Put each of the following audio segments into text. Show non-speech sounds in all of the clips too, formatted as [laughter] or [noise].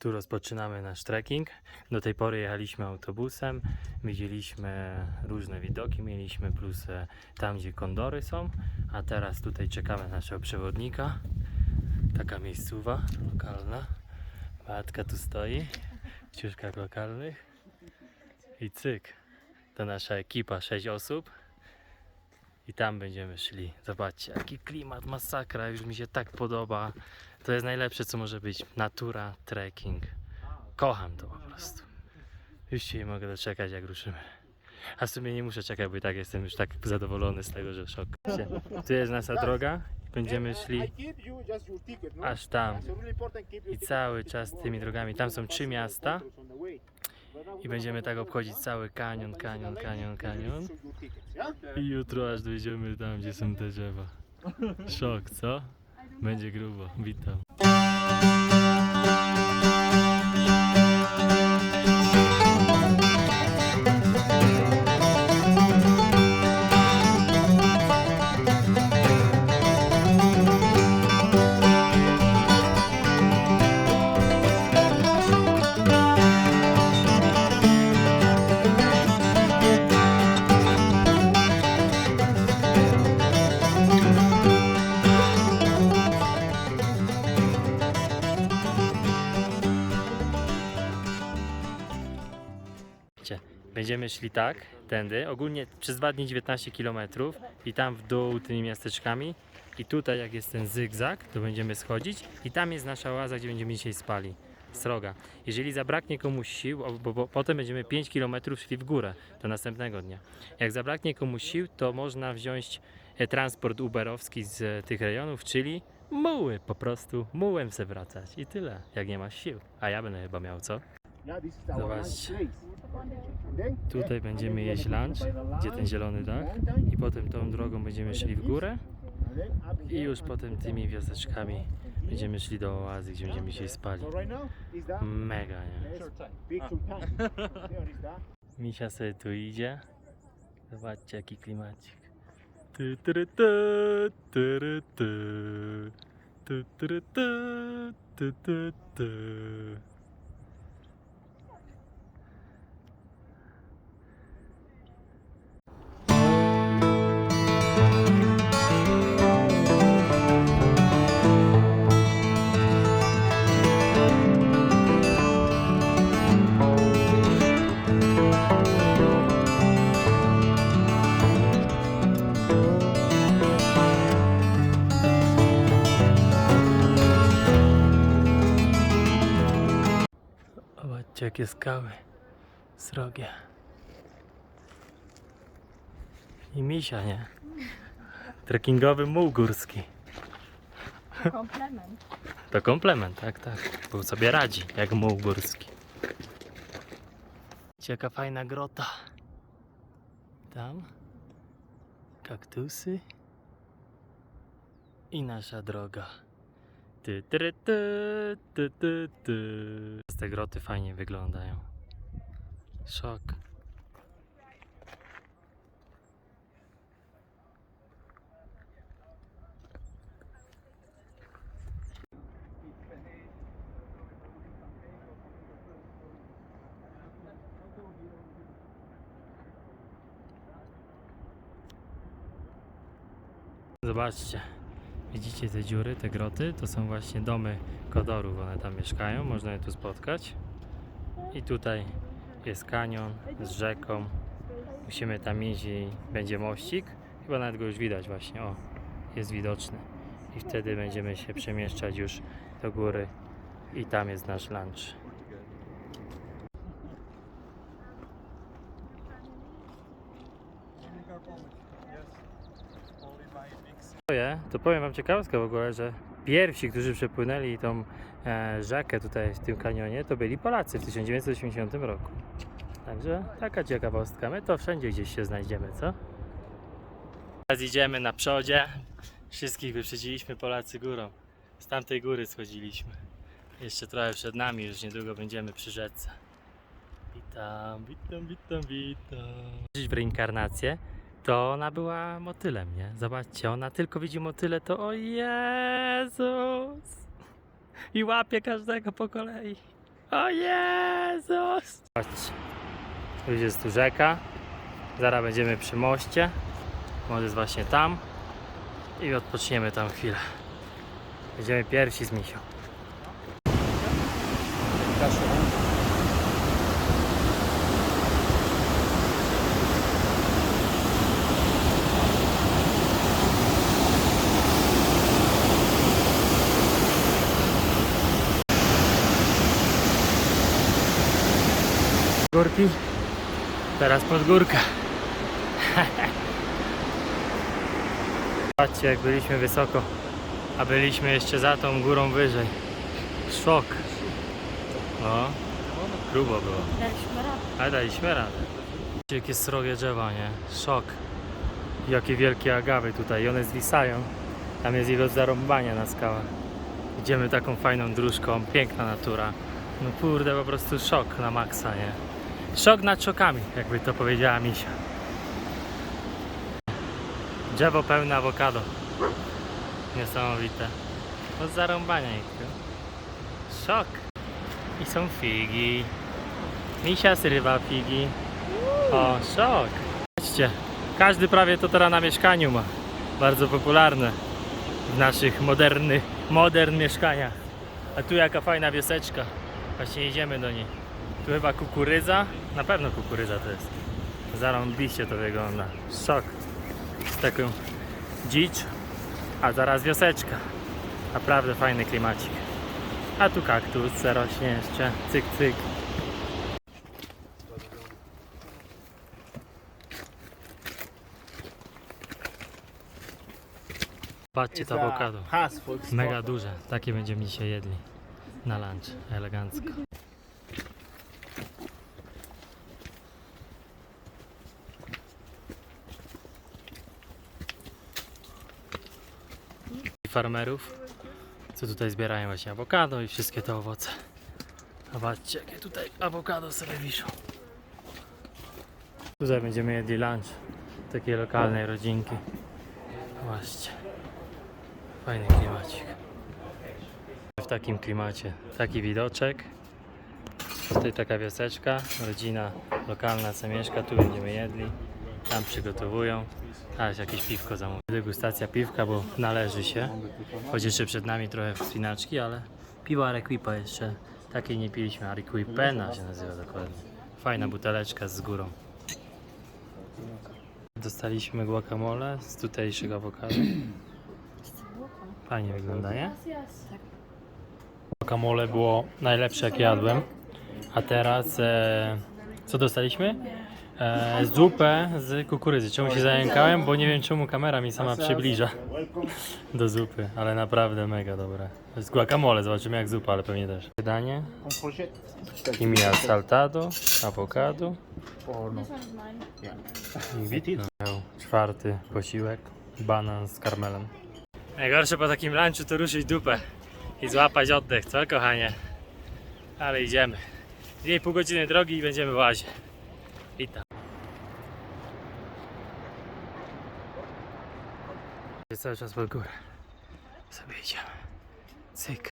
Tu rozpoczynamy nasz trekking. Do tej pory jechaliśmy autobusem, widzieliśmy różne widoki, mieliśmy plus e, tam, gdzie kondory są, a teraz tutaj czekamy na naszego przewodnika. Taka miejscowa, lokalna. Matka tu stoi w ciuszkach lokalnych. I cyk, to nasza ekipa, 6 osób. I tam będziemy szli. Zobaczcie, jaki klimat, masakra, już mi się tak podoba. To jest najlepsze, co może być. Natura, trekking. Kocham to po prostu. Już się nie mogę doczekać, jak ruszymy. A w sumie nie muszę czekać, bo i tak jestem już tak zadowolony z tego, że szok. Tu jest nasza droga. Będziemy szli aż tam. I cały czas tymi drogami. Tam są trzy miasta. I będziemy tak obchodzić cały kanion, kanion, kanion, kanion. I jutro aż dojdziemy tam, gdzie są te drzewa. Szok, co? Będzie grubo. Witam. Będziemy szli tak, tędy, ogólnie przez dwa dni 19 km i tam w dół tymi miasteczkami i tutaj jak jest ten zygzak, to będziemy schodzić i tam jest nasza oaza, gdzie będziemy dzisiaj spali. Sroga. Jeżeli zabraknie komuś sił, bo, bo potem będziemy 5 km szli w górę do następnego dnia. Jak zabraknie komuś sił, to można wziąć e, transport uberowski z e, tych rejonów, czyli muły po prostu, mułem se wracać i tyle, jak nie masz sił. A ja będę chyba miał, co? Zobaczcie. Tutaj będziemy jeść lunch, gdzie ten zielony dach i potem tą drogą będziemy szli w górę i już potem tymi wioseczkami będziemy szli do oazy, gdzie będziemy się spali. Mega, nie? [laughs] Misia sobie tu idzie. Zobaczcie jaki klimacik. Ty, ty, ty, ty, ty, ty. Jakie skały srogie. I misia, nie? Trekkingowy muł górski. Komplement. To komplement, tak, tak. Był sobie radzi, jak muł górski. Jaka fajna grota. Tam kaktusy i nasza droga. Ty, ty, ty, ty, ty, ty. Te groty fajnie wyglądają. Szok. Zobaczcie. Widzicie te dziury, te groty? To są właśnie domy kodorów, one tam mieszkają, można je tu spotkać. I tutaj jest kanion z rzeką. Musimy tam iść i będzie mościk. Chyba nawet go już widać właśnie, o, jest widoczny. I wtedy będziemy się przemieszczać już do góry i tam jest nasz lunch. To powiem Wam ciekawostkę w ogóle, że pierwsi, którzy przepłynęli tą e, rzekę tutaj w tym kanionie, to byli Polacy w 1980 roku. Także taka ciekawostka. My to wszędzie gdzieś się znajdziemy, co? Teraz idziemy na przodzie. Wszystkich wyprzedziliśmy Polacy górą. Z tamtej góry schodziliśmy. Jeszcze trochę przed nami, już niedługo będziemy przy rzece. Witam, witam, witam, witam. W reinkarnację to ona była motylem, nie? Zobaczcie, ona tylko widzi motyle, to o Jezus! I łapie każdego po kolei. O Jezus! Chodźcie. Już jest tu rzeka. Zaraz będziemy przy moście. Most jest właśnie tam. I odpoczniemy tam chwilę. Będziemy pierwsi z misią. Górki. Teraz pod górkę. Patrzcie jak byliśmy wysoko, a byliśmy jeszcze za tą górą wyżej. Szok. O, grubo było. Daliśmy radę. Ale daliśmy radę. Jakie srogie drzewa, nie? Szok. Jakie wielkie agawy tutaj i one zwisają. Tam jest od zarąbania na skałach. Idziemy taką fajną dróżką, piękna natura. No kurde, po prostu szok na maksa, nie? Szok nad szokami, jakby to powiedziała Misia. Drzewo pełne awokado. Niesamowite. Od zarąbania ich. Szok. I są figi. Misia zrywa figi. O, szok. Patrzcie, każdy prawie to teraz na mieszkaniu ma. Bardzo popularne w naszych modernych, modern mieszkaniach. A tu jaka fajna wioseczka. Właśnie idziemy do niej. Tu chyba kukurydza. Na pewno kukurydza to jest. Zarąbiście to wygląda. Szok. Z taką dzicz, a zaraz wioseczka. Naprawdę fajny klimacik. A tu kaktus rośnie jeszcze. Cyk, cyk. Patrzcie to awokado. Mega duże. Takie będziemy dzisiaj jedli. Na lunch. Elegancko. Farmerów, co tutaj zbierają właśnie awokado i wszystkie te owoce. Zobaczcie, jakie tutaj awokado sobie wiszą. Tutaj będziemy jedli lunch takiej lokalnej rodzinki. Zobaczcie. Fajny klimacik. W takim klimacie taki widoczek. Tutaj taka wioseczka, rodzina lokalna co mieszka, tu będziemy jedli. Tam przygotowują. Teraz jakieś piwko zamówię. Degustacja piwka, bo należy się. Choć jeszcze przed nami trochę wspinaczki, ale piwo Arequipa jeszcze takiej nie piliśmy. Arequipena się nazywa dokładnie. Fajna buteleczka z górą. Dostaliśmy guacamole z tutejszego awokado. Fajnie wygląda, nie? Guacamole było najlepsze jakie jadłem. A teraz e, co dostaliśmy? E, zupę z kukurydzy. Czemu się zająkałem? Bo nie wiem czemu kamera mi sama przybliża do zupy, ale naprawdę mega dobre. To jest guacamole, zobaczymy jak zupa, ale pewnie też. Danie. I mia saltado, awokado. I no, czwarty posiłek, banan z karmelem. Najgorsze po takim lunchu to ruszyć dupę i złapać oddech, co kochanie? Ale idziemy. Dwie pół godziny drogi i będziemy w łazie. Witam. Cały czas pod górę. Sobie idziemy. Cyk.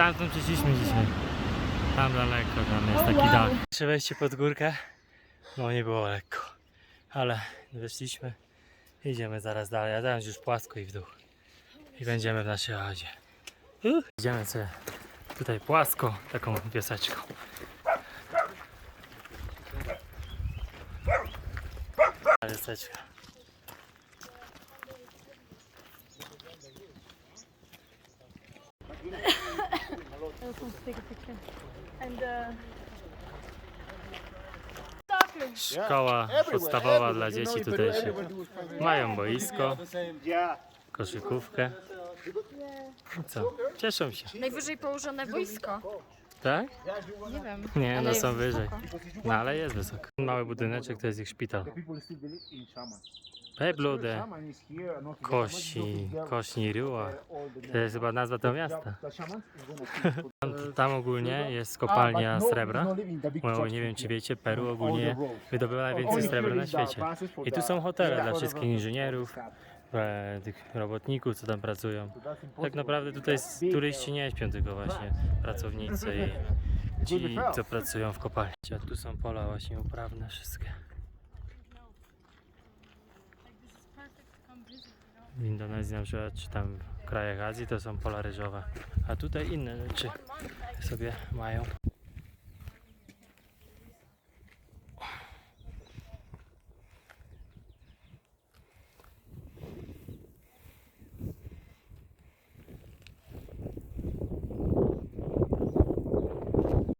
Stamtąd przyszliśmy dzisiaj. Tam daleko, tam jest taki dach. Jeszcze wejście pod górkę. No nie było lekko. Ale wyszliśmy. Idziemy zaraz dalej. A teraz już płasko i w dół. I będziemy w naszej oazie. Uh. Idziemy sobie tutaj płasko, taką wioseczką. Wioseczka. And uh, Szkoła podstawowa dla dzieci tutejszych. Mają boisko, koszykówkę. I co? Cieszą się. najwyżej położone boisko. Tak? Nie wiem. Nie, no są wyżej. No ale jest wysoko. Mały budyneczek to jest ich szpital. Peblude, Kości, Kośni Ryła. To jest chyba nazwa tego miasta. Tam, tam ogólnie jest kopalnia srebra. Bo nie wiem czy wiecie, Peru ogólnie wydobywa najwięcej srebra na świecie. I tu są hotele dla wszystkich inżynierów, tych robotników, co tam pracują. Tak naprawdę tutaj turyści nie śpią, tylko właśnie pracownicy i [laughs] ci, co pracują w kopalni. A tu są pola właśnie uprawne wszystkie. W Indonezji na przykład, czy tam w krajach Azji to są pola ryżowe. A tutaj inne rzeczy sobie mają.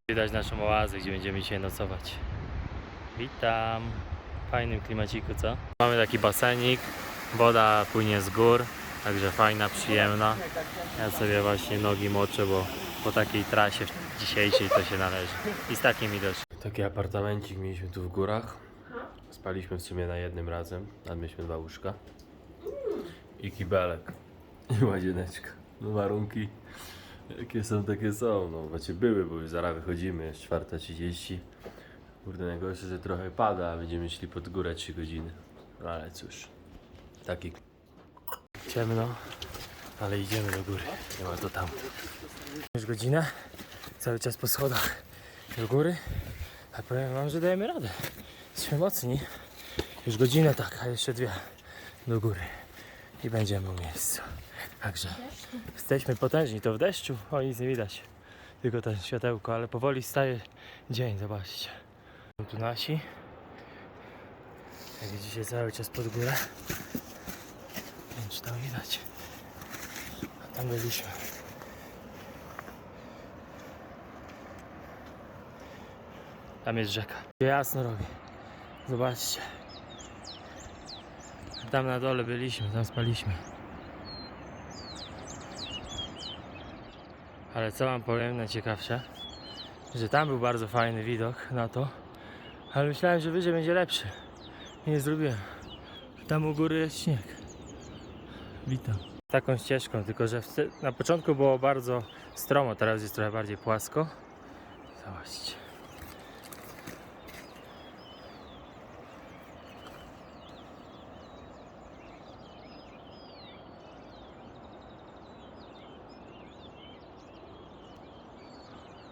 Widać naszą oazę, gdzie będziemy dzisiaj nocować. Witam. W fajnym klimaciku, co? Mamy taki basenik, woda płynie z gór, także fajna, przyjemna. Ja sobie właśnie nogi moczę, bo po takiej trasie dzisiejszej to się należy. I z takim widoczem. Taki apartamencik mieliśmy tu w górach. Spaliśmy w sumie na jednym razem. Tam mieliśmy dwa łóżka. I kibelek. I łazieneczka. No warunki jakie są, takie są. No znaczy były, bo zaraz wychodzimy, jest 4.30. Kurde, najgorsze, że trochę pada, a będziemy szli pod górę 3 godziny. No ale cóż. Taki Ciemno, ale idziemy do góry. Nie ma to tam. Już godzinę, cały czas po schodach do góry. A powiem wam, że dajemy radę. Jesteśmy mocni. Już godzinę tak, a jeszcze dwie do góry. I będziemy w miejscu. Także jesteśmy potężni. To w deszczu, o nic nie widać. Tylko to światełko, ale powoli staje dzień, zobaczcie. Tu nasi. Jak widzicie, cały czas pod górę. Czy tam widać. A tam byliśmy. Tam jest rzeka. Jasno robi. Zobaczcie. Tam na dole byliśmy, tam spaliśmy. Ale co wam powiem najciekawsze? Że tam był bardzo fajny widok na to. Ale myślałem, że wyżej będzie lepszy. I nie zrobiłem. Tam u góry jest śnieg. Witam. Taką ścieżką, tylko że na początku było bardzo stromo, teraz jest trochę bardziej płasko. Zobaczcie.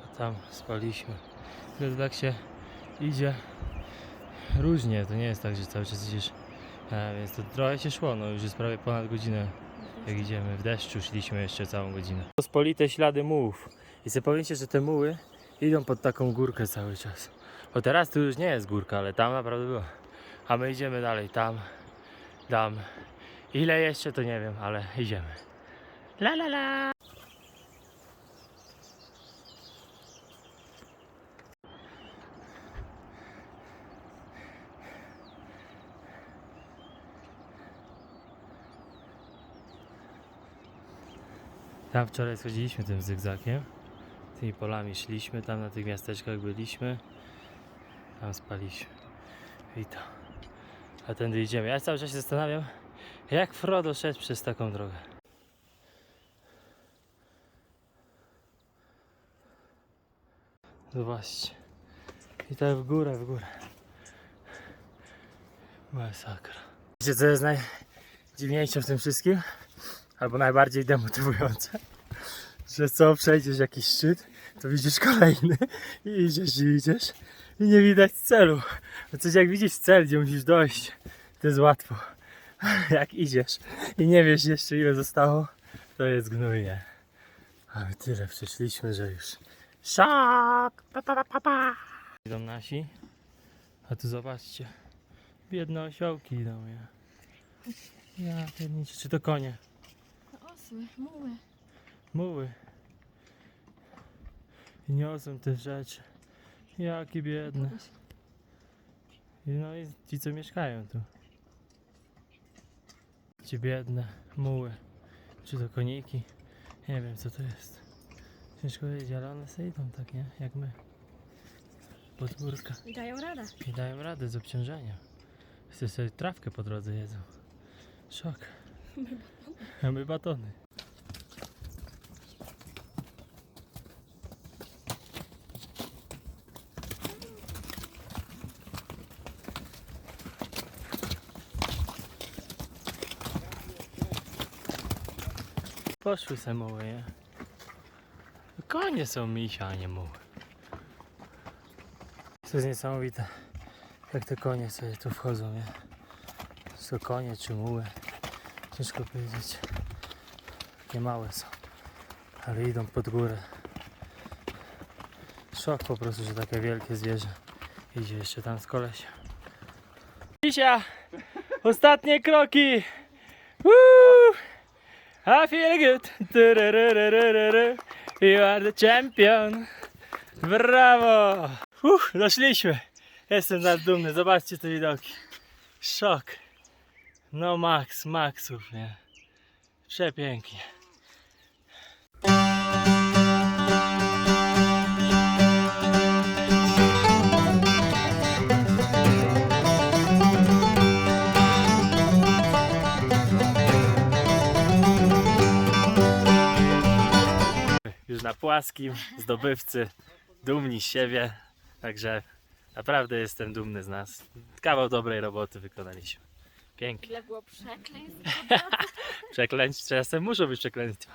A tam spaliśmy. Tylko tak się idzie różnie, to nie jest tak, że cały czas idziesz a, więc to trochę się szło, no już jest prawie ponad godzinę jak idziemy. W deszczu szliśmy jeszcze całą godzinę. Pospolite ślady mułów. I sobie powiecie, że te muły idą pod taką górkę cały czas. Bo teraz tu już nie jest górka, ale tam naprawdę była. A my idziemy dalej, tam, tam. Ile jeszcze to nie wiem, ale idziemy. La la la! Tam wczoraj schodziliśmy tym zygzakiem. Tymi polami szliśmy, tam na tych miasteczkach byliśmy. Tam spaliśmy. Witam. A tędy idziemy. Ja cały czas się zastanawiam, jak Frodo szedł przez taką drogę. Zobaczcie. I tak w górę, w górę. Masakra. Wiecie co jest najdziwniejsze w tym wszystkim? Albo najbardziej demotywujące, że co, przejdziesz jakiś szczyt, to widzisz kolejny i idziesz i idziesz i nie widać celu. Bo coś jak widzisz cel, gdzie musisz dojść, to jest łatwo. Jak idziesz i nie wiesz jeszcze ile zostało, to jest gnujnie. A my tyle przeszliśmy, że już szok! Pa, pa, pa, pa. Idą nasi, a tu zobaczcie, biedne osiołki idą, ja. Ja pierniczę, czy to konie? Muły. Muły. I niosą te rzeczy. Jakie biedne. I No i ci co mieszkają tu. Ci biedne muły. Czy to koniki? Nie wiem co to jest. Ciężko powiedzieć, ale one sobie idą tak, nie? Jak my. Pod górkę. I dają radę. I dają radę z obciążenia. Wszyscy sobie trawkę po drodze jedzą. Szok. [laughs] A my batony. Poszły se muły, nie? Konie są misia, a nie muły. To jest niesamowite, jak te konie sobie tu wchodzą, nie? Czy to konie, czy muły? Ciężko powiedzieć. Takie małe są, ale idą pod górę. Szok po prostu, że takie wielkie zwierzę idzie jeszcze tam z kolesiem. Isia! Ostatnie kroki! Woo! I feel good! You are the champion! Brawo! Uff, doszliśmy. Jestem nad dumny. Zobaczcie te widoki. Szok. No max, maxów, nie? Przepięknie. Już na płaskim, zdobywcy, dumni z siebie. Także naprawdę jestem dumny z nas. Kawał dobrej roboty wykonaliśmy. Pięknie. Ile było przekleństw? Przeklęć czasem muszą być przekleństwa.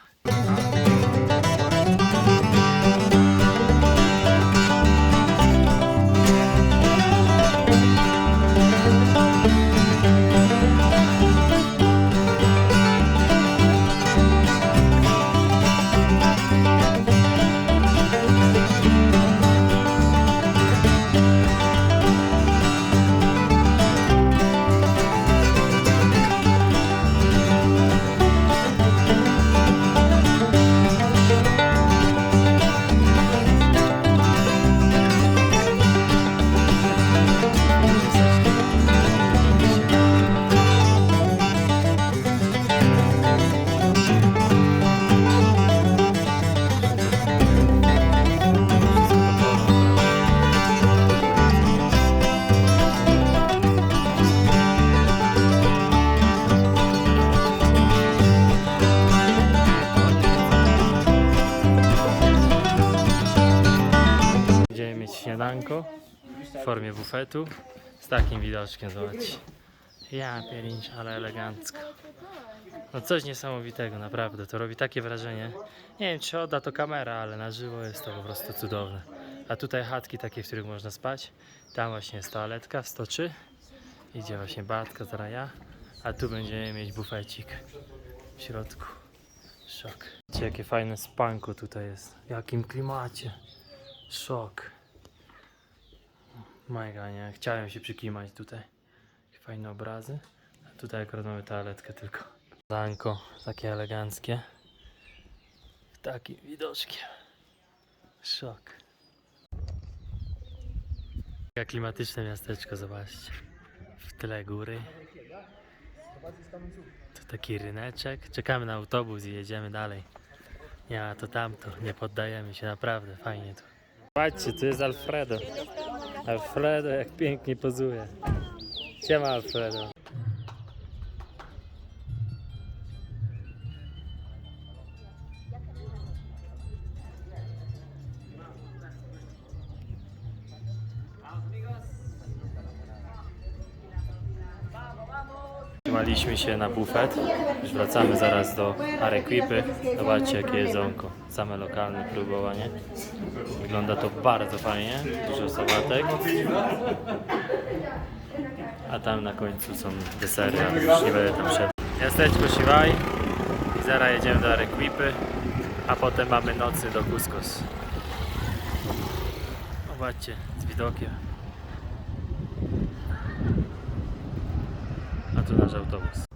Bufetu z takim widoczkiem, zobaczcie. Ja pierincz, ale elegancko. No coś niesamowitego, naprawdę. To robi takie wrażenie. Nie wiem, czy odda to kamera, ale na żywo jest to po prostu cudowne. A tutaj chatki takie, w których można spać. Tam właśnie jest toaletka w 103. Idzie właśnie Bartka, teraz ja. A tu będziemy mieć bufecik w środku. Szok. Zobaczcie, jakie fajne spanko tutaj jest. W jakim klimacie. Szok. Mega, nie? Chciałem się przykimać tutaj. Fajne obrazy. A tutaj akurat mamy toaletkę tylko. Zanko, takie eleganckie. Takim widoczkiem. Szok. Jak klimatyczne miasteczko, zobaczcie. W tle góry. Tu taki ryneczek. Czekamy na autobus i jedziemy dalej. Nie, a to tamto. Nie poddajemy się, naprawdę. Fajnie tu. Zobaczcie, tu jest Alfredo. Alfredo jak pięknie pozuje. Siema Alfredo. Trzymaliśmy się na bufet. Już wracamy zaraz do Arequipy. Zobaczcie jakie jedzonko. Same lokalne próbowanie. Wygląda to bardzo fajnie. Dużo sałatek. A tam na końcu są desery, ale już nie będę tam szedł. Miasteczko Siwaj. I zaraz jedziemy do Arequipy. A potem mamy nocy do Cuscos. Zobaczcie, z widokiem. A tu